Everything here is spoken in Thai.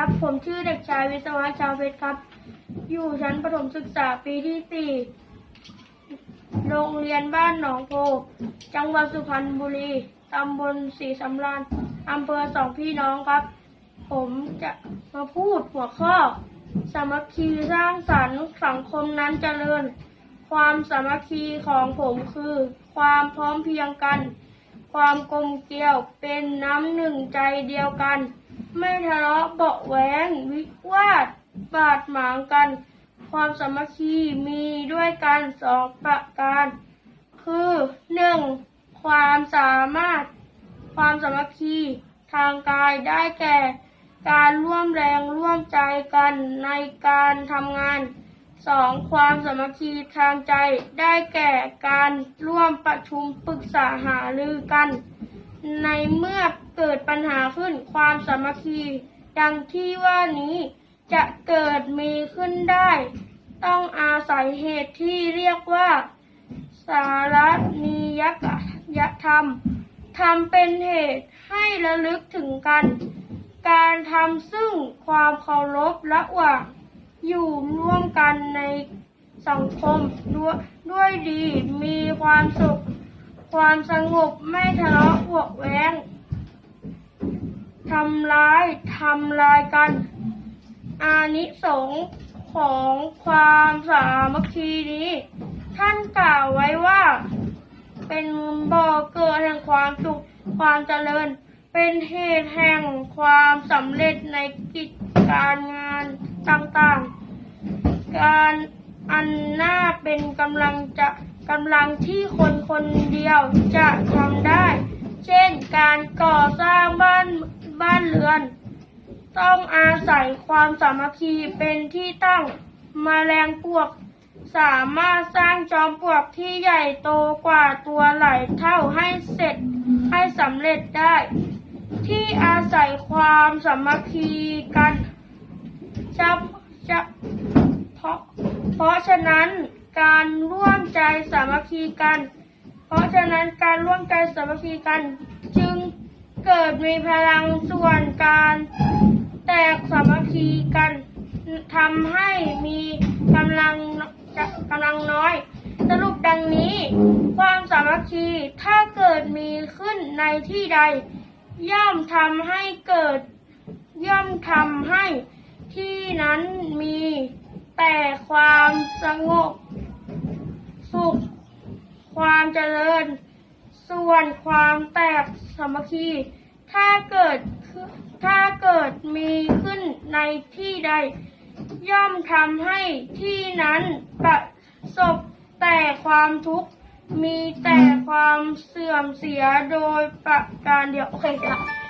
ครับ ผมชื่อเด็กชายวิศวะชาวเพชรครับ อยู่ชั้นประถมศึกษาปีที่สี่โรงเรียนบ้านหนองโพ จังหวัดสุพรรณบุรี ตำบลศรีสำราญอำเภอสองพี่น้องครับ ผมจะมาพูดหัวข้อ สามัคคีสร้างสรรค์สังคมนั้นเจริญ ความสามัคคีของผมคือ ความพร้อมเพรียงกัน ความกลมเกลียวเป็นน้ำหนึ่งใจเดียวกัน ไม่ทะเลาะเบาะแว้งวิวาทบาดหมางกัน ความสามัคคีมีด้วยกันสองประการ คือหนึ่งความสามารถ ความสามัคคีทางกายได้แก่ การร่วมแรงร่วมใจกันในการทำงานสองความสามัคคีทางใจได้แก่การร่วมประชุมปรึกษาหารือกัน ในเมื่อเกิดปัญหาขึ้นความสามัคคีดังที่ว่านี้จะเกิดมีขึ้นได้ ต้องอาศัยเหตุที่เรียกว่า สารนิยกยธรรมทำเป็นเหตุให้ระลึกถึงกัน การทำซึ่งความเคารพระหว่างอยู่ร่วมกันในสังคมด้วยด้วยดีมีความสุข ความสงบไม่ทะเลาะเบาะแว้งทำร้ายทำลายกัน อานิสงส์ของความสามัคคีนี้ ท่านกล่าวไว้ว่า เป็นบ่อเกิดแห่งความสุขความเจริญ เป็นเหตุแห่งความสำเร็จในกิจการงานต่างๆ การอันน่าเป็นกำลังจะ กำลังที่คนคนเดียวจะทำได้ เช่นการก่อสร้างบ้านบ้านเรือน ต้องอาศัยความสามัคคีเป็นที่ตั้งมแมลงปวก สามารถสร้างจอมปลวกที่ใหญ่โตกว่าตัวหลายเท่าให้เสร็จให้สำเร็จได้ ที่อาศัยความสามัคคีกันจะจะเพราะเพราะฉะนั้น การร่วมใจสามัคคีกัน เพราะฉะนั้นการร่วมใจสามัคคีกัน จึงเกิดมีพลังส่วนการแตกสามัคคีกันทำให้มีกำลังกำลังน้อย สรุปดังนี้ ความสามัคคีถ้าเกิดมีขึ้นในที่ใด ย่อมทำให้เกิด ย่อมทำให้ที่นั้นมีแต่ความสงบ สุข ความเจริญ ส่วนความแตกสามัคคี ถ้าเกิดถ้าเกิดมีขึ้นในที่ใด ย่อมทำให้ที่นั้นประสบแต่ความทุกข์มีแต่ความเสื่อมเสียโดยประการเดียว โอเคค่ะ